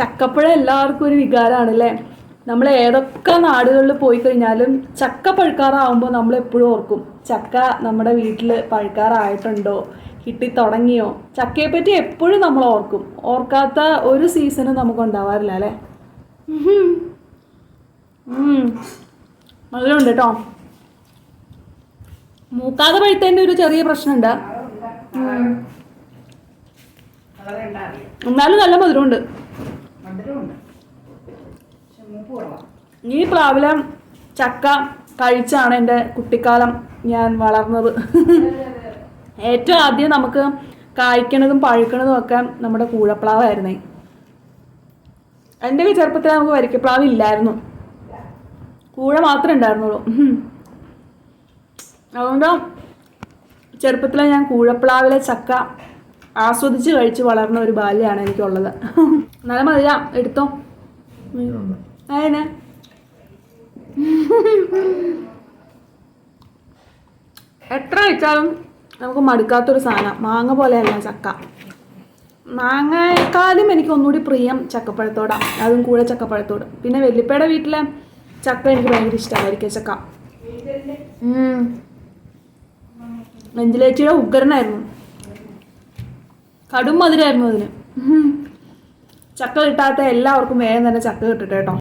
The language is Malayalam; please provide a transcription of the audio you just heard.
ചക്കപ്പഴം എല്ലാവർക്കും ഒരു വികാരമാണ് അല്ലേ നമ്മൾ ഏതൊക്കെ നാടുകളിൽ പോയി കഴിഞ്ഞാലും ചക്ക പഴുക്കാറാവുമ്പോൾ നമ്മൾ എപ്പോഴും ഓർക്കും ചക്ക നമ്മുടെ വീട്ടിൽ പഴുക്കാറായിട്ടുണ്ടോ കിട്ടി തുടങ്ങിയോ? ചക്കയെ പറ്റി എപ്പോഴും നമ്മൾ ഓർക്കും. ഓർക്കാത്ത ഒരു സീസണും നമുക്ക് ഉണ്ടാവാറില്ല അല്ലേ? മധുരമുണ്ട് കേട്ടോ മൂക്കാതെ പഴുത്തതിന്റെ ഒരു ചെറിയ പ്രശ്നമുണ്ട്. എന്നാലും നല്ല മധുരമുണ്ട്. കുറവാണ് ഈ പ്ലാവിലം ചക്ക കഴിച്ചാണ് എന്റെ കുട്ടിക്കാലം ഞാൻ വളർന്നത്. ഏറ്റവും ആദ്യം നമുക്ക് കായ്ക്കണതും പഴുക്കണതും ഒക്കെ നമ്മുടെ കൂഴപ്ലാവായിരുന്നേ. എന്റെ ചെറുപ്പത്തിൽ നമുക്ക് വരിക്കപ്ലാവ് ഇല്ലായിരുന്നു. കൂഴ മാത്രമേ ഉണ്ടായിരുന്നുള്ളൂ. അതുകൊണ്ട് ചെറുപ്പത്തിലെ ഞാൻ കൂഴപ്ലാവിലെ ചക്ക ആസ്വദിച്ച് കഴിച്ച് വളർന്ന ഒരു ബാല്യമാണ് എനിക്കുള്ളത്. നല്ല മതിയാ എടുത്തോ. അതിനെ എത്ര കഴിച്ചാലും നമുക്ക് മടുക്കാത്തൊരു സാധനം. മാങ്ങ പോലെയല്ല ചക്ക. മാങ്ങയെക്കാളും എനിക്ക് ഒന്നുകൂടി പ്രിയം ചക്കപ്പഴത്തോടാണ്. അതും കൂടെ ചക്കപ്പഴത്തോട്. പിന്നെ വെല്ലിപ്പയുടെ വീട്ടിലെ ചക്ക എനിക്ക് ഭയങ്കര ഇഷ്ടമായിരിക്കും ചക്ക. വെഞ്ചിലേച്ചിയുടെ ഉഗ്രനായിരുന്നു. കടും മധുരമായിരുന്നു അതിന്. ചക്ക കിട്ടാത്ത എല്ലാവർക്കും വേഗം തന്നെ ചക്ക കിട്ടട്ടെ കേട്ടോ.